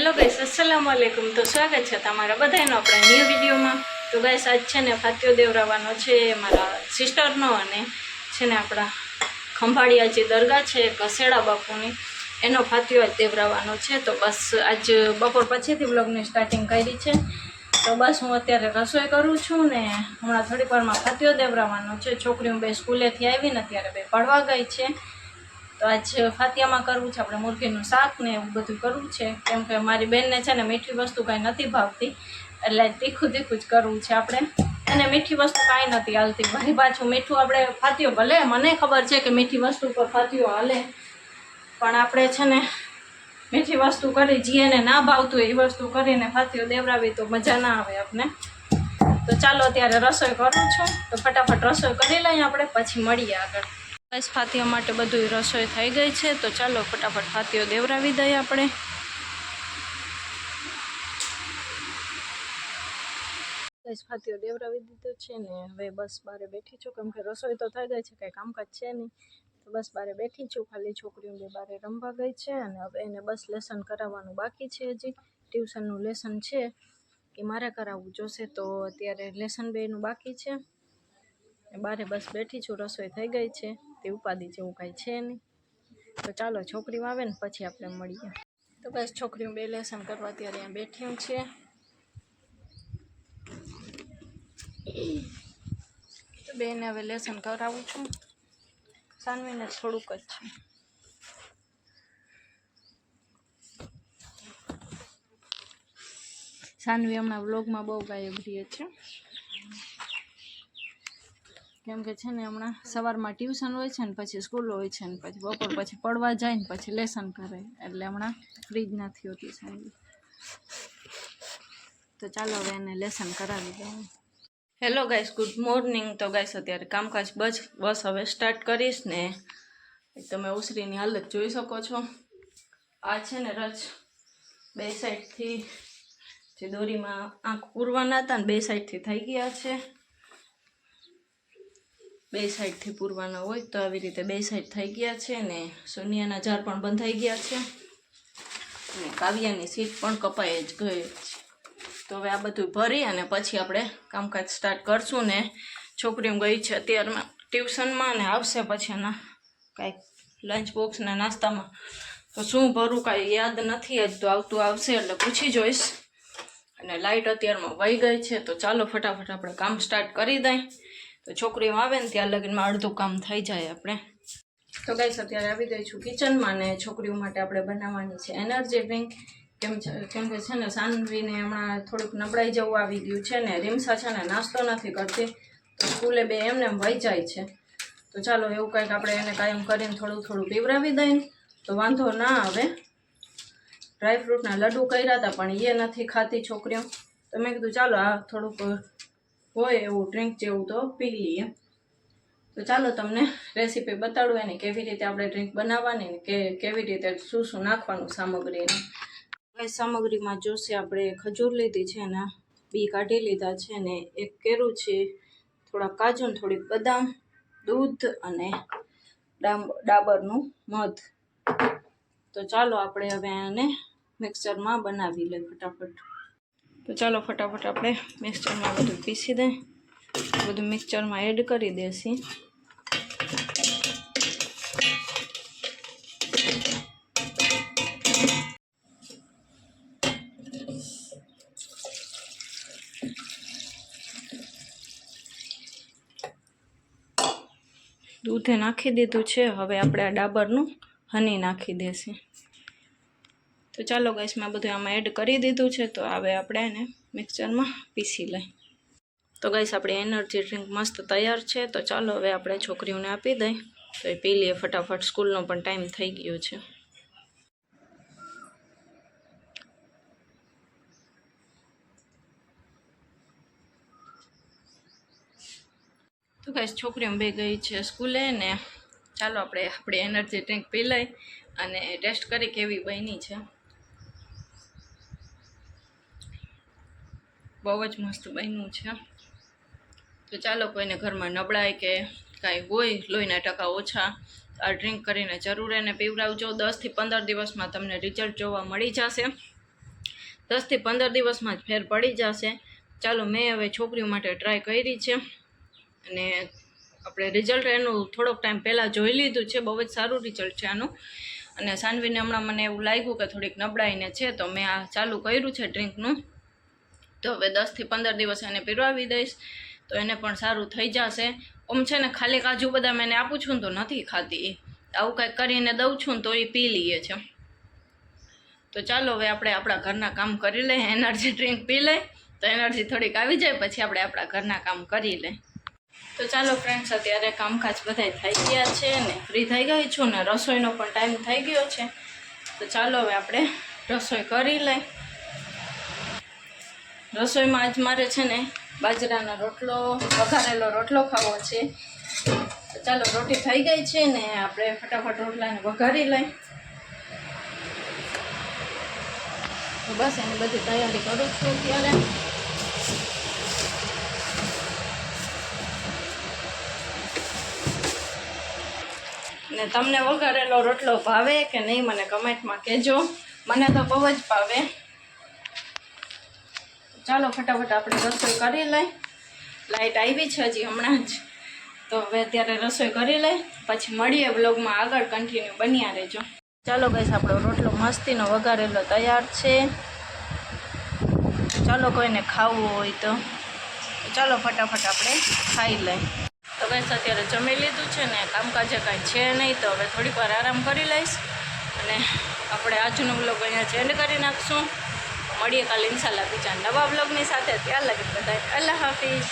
Hello guys અસલામ આલેકુમ તો સ્વાગત છે તમારા બધાનો આપણા ન્યૂ વિડીયોમાં તો ગાઈસ આજ છે ને ફાત્યો દેવરાવાનો છે, મારા સિસ્ટરનો અને છે ને આપણા ખંભાળિયા જે દરગાહ છે કસેડા બાપુની. એનો ફાત્યો આજ દેવરાવાનો છે. તો બસ આજ બપોર પછીથી બ્લોગની સ્ટાર્ટિંગ કરી છે. તો બસ હું અત્યારે રસોઈ કરું છું ને હમણાં થોડીક વારમાં ફાત્યો દેવરાવાનો છે. છોકરીઓ બે સ્કૂલેથી આવીને અત્યારે બે પડવા ગઈ છે. તો આજ ફાતિયામાં કરવું છે, આપણે મુરગીનું શાક ને એવું બધું કરવું છે. કેમ કે મારી બેનને છે ને મીઠી વસ્તુ કાંઈ નથી ભાવતી, એટલે તીખું તીખું જ કરવું છે આપણે. અને મીઠી વસ્તુ કાંઈ નથી હાલતી. વળી પાછું મીઠું આપણે ફાતિયો ભલે, મને ખબર છે કે મીઠી વસ્તુ પર ફાતિયો હાલે. પણ આપણે છે ને મીઠી વસ્તુ કરી જીએને ના ભાવતું એ વસ્તુ કરીને ફાતિયો દેવરાવી તો મજા ના આવે આપણે તો ચાલો અત્યારે રસોઈ કરું છું. તો ફટાફટ રસોઈ કરી લઈએ આપણે, પછી મળીએ આગળ. બસ ફાતીઓ માટે બધું રસોઈ થઈ ગઈ છે. તો ચાલો ફટાફટ ફાતિયો દેવરાવી દઈએ આપણે. બસ ફાતિયો દેવરાવી દીધો છે ને. હવે બસ બારે બેઠી છું. કેમ કે રસોઈ તો થઈ ગઈ છે, કંઈ કામકાજ છે નહીં. તો બસ બારે બેઠી છું. ખાલી છોકરીઓ બે બારે રમવા ગઈ છે અને હવે એને બસ લેસન કરાવવાનું બાકી છે હજી. ટ્યુશનનું લેસન છે એ મારે કરાવવું જોશે તો અત્યારે લેસન બેનું બાકી છે. બારે બસ બેઠી છું. રસોઈ થઈ ગઈ છે. તે ઉપાધિ જેવું કાંઈ છે નહીં. તો ચાલો છોકરીઓ આવે ને પછી આપણે મળીએ. તો બસ છોકરીઓ બે લેસન કરવા ત્યારે અહીંયા બેઠી હું છે. તો બેને હવે લેસન કરાવું છું. સાનવીને થોડુંક જ છે સાનવી હમણાં વ્લોગમાં બહુ ગાયબ રહે છે. કેમ કે છે ને હમણાં સવારમાં ટ્યુશન હોય છે ને પછી સ્કૂલ હોય છે ને પછી બપોર પછી પડવા જાય ને પછી લેસન કરે. એટલે હમણાં ફ્રી જ નથી હોતી સાહેબ. તો ચાલો હવે એને લેસન કરાવી દઉં. હેલો ગાઈસ ગુડ મોર્નિંગ તો ગાઈસ અત્યારે કામકાજ બસ બસ હવે સ્ટાર્ટ કરીશ ને. તમે ઉસરીની હાલત જોઈ શકો છો. આ છે ને રજ બે સાઈડથી જે દોરીમાં આંખ પૂરવાના હતા ને બે સાઈડથી થઈ ગયા છે. બે સાઈડથી પૂરવાના હોય તો આવી રીતે બે સાઈડ થઈ ગયા છે ને સોનિયાના જાર પણ બંધાઈ ગયા છે અને કાવ્યાની સીટ પણ કપાઈ જ ગઈ છે. તો હવે આ બધું ભરી અને પછી આપણે કામકાજ સ્ટાર્ટ કરશું ને છોકરીઓ ગઈ છે અત્યારમાં ટ્યુશનમાં ને આવશે પછી એના કાંઈક લંચ બોક્સના નાસ્તામાં. તો શું ભરું કાંઈ યાદ નથી જ, તો આવતું આવશે એટલે પૂછી જોઈશ. અને લાઇટ અત્યારમાં વહી ગઈ છે, તો ચાલો ફટાફટ આપણે કામ સ્ટાર્ટ કરી દઈએ. તો છોકરીઓ આવે ને ત્યાં લગ્નમાં અડધું કામ થઈ જાય આપણે. તો ગાઈસ અત્યારે આવી ગઈ છું કિચનમાં ને છોકરીઓ માટે આપણે બનાવવાની છે એનર્જી ડ્રિંક. કેમ છે, કેમ કે છે ને સાનવીને હમણાં થોડુંક નબળાઈ જવું આવી ગયું છે ને, રીમસા છે ને નાસ્તો નથી કરતી. તો સ્કૂલે બે એમને એમ વહી જાય છે. તો ચાલો એવું કંઈક આપણે એને કાયમ કરીને થોડું થોડું પીવડાવી દઈએ. તો વાંધો ના આવે. ડ્રાયફ્રૂટના લડ્ડુ કર્યા હતા પણ એ નથી ખાતી છોકરીઓ. તો મેં કીધું ચાલો આ થોડુંક હોય એવું ડ્રિંક જેવું તો પી લઈએ. તો ચાલો તમને રેસીપી બતાડું એને કેવી રીતે આપણે ડ્રિંક બનાવવાની કે કેવી રીતે શું શું નાખવાનું સામગ્રીને. કઈ સામગ્રીમાં જોશે આપણે ખજૂર લીધી છે ને, બી કાઢી લીધા છે ને, એક કેરું છે થોડા કાજુ થોડીક બદામ, દૂધ અને ડાબરનું મધ. તો ચાલો આપણે હવે આને મિક્સરમાં બનાવી લઈએ ફટાફટ. તો ચાલો ફટાફટ આપણે મિક્સચરમાં બધું પીસી દઈએ બધું મિક્સચરમાં એડ કરી દેસી. દૂધે નાખી દીધું છે. હવે આપણે આ ડાબરનું હની નાખી દેશે તો ચાલો ગેસ મેં બધું આમાં એડ કરી દીધું છે, તો હવે આપણે એને મિક્સરમાં પીસી લઈ તો ગેસ આપણી એનર્જી ડ્રિંક મસ્ત તૈયાર છે, તો ચાલો હવે આપણે છોકરીઓને આપી દઈ તો એ પી લઈએ ફટાફટ, સ્કૂલનો પણ ટાઈમ થઈ ગયો છે. તો ગાઈસ છોકરીઓ બે ગઈ છે સ્કૂલે ને ચાલો આપણે આપણી એનર્જી ડ્રિંક પી લઈ અને ટેસ્ટ કરી કેવી બની છે. બહુ જ મસ્ત બન્યું છે. તો ચાલો કોઈને ઘરમાં નબળાય કે કાંઈ હોય, લોહીના ટકા ઓછા આ ડ્રિંક કરીને જરૂર એને પીવડાવજો. દસથી પંદર દિવસમાં તમને રિઝલ્ટ જોવા મળી જશે. દસથી પંદર દિવસમાં જ ફેર પડી જશે. ચાલો મેં હવે છોકરીઓ માટે ટ્રાય કરી છે અને આપણે રિઝલ્ટ એનું થોડોક ટાઈમ પહેલાં જોઈ લીધું છે. બહુ જ સારું રિઝલ્ટ છે આનું. અને સાનવીને હમણાં મને એવું લાગ્યું કે થોડીક નબળાઈને છે, તો મેં આ ચાલુ કર્યું છે ડ્રિંકનું તો હવે દસથી પંદર દિવસ એને પીરવાવી દઈશ. તો એને પણ સારું થઈ જશે. આમ છે ને, ખાલી કાજુ બદામ એને આપું છું તો નથી ખાતી આવું કંઈક કરીને દઉં છું ને તો એ પી લઈએ છે. તો ચાલો હવે આપણે આપણા ઘરના કામ કરી લઈએ. એનર્જી ડ્રિંક પી લઈએ તો એનર્જી થોડીક આવી જાય, પછી આપણે આપણા ઘરના કામ કરી લઈએ. તો ચાલો ફ્રેન્ડ્સ અત્યારે કામકાજ બધાય થઈ ગયા છે ને ફ્રી થઈ ગઈ છું ને, રસોઈનો પણ ટાઈમ થઈ ગયો છે. તો ચાલો હવે આપણે રસોઈ કરી લઈએ. રસોઈમાં આજ મારે છે ને બાજરાનો રોટલો, વઘારેલો રોટલો ખાવો છે. ચાલો, રોટી થઈ ગઈ છે ને આપણે ફટાફટ રોટલાને વઘારી લઈ. તો બસ એની બધી તૈયારી કરું છું અત્યારે. ને તમને વઘારેલો રોટલો ભાવે કે નહીં, મને કમેન્ટમાં કહેજો. મને તો બહુ જ ભાવે. ચાલો ફટાફટ આપણે રસોઈ કરી લઈ. લાઇટ આવી છે હજી હમણાં જ. તો હવે અત્યારે રસોઈ કરી લઈ, પછી મળીએ બ્લોગમાં આગળ કન્ટિન્યુ બન્યા રહેજો. ચાલો ગઈશ આપણો રોટલો મસ્તીનો વઘારેલો તૈયાર છે. ચાલો કોઈને ખાવું હોય તો. ચાલો ફટાફટ આપણે ખાઈ લઈ. તો ગઈશ અત્યારે જમી લીધું છે ને, કામકાજે કાંઈ છે નહીં, તો હવે થોડીક વાર આરામ કરી લઈશ. અને આપણે આજનો બ્લોગ અહીંયા ચેન્જ કરી નાખશું. મળીએ કાલે ઇન્શાલ્લાહ બીજા નવા બ્લોગની સાથે. ત્યાં લગી બધા અલ્લાહ હાફિઝ.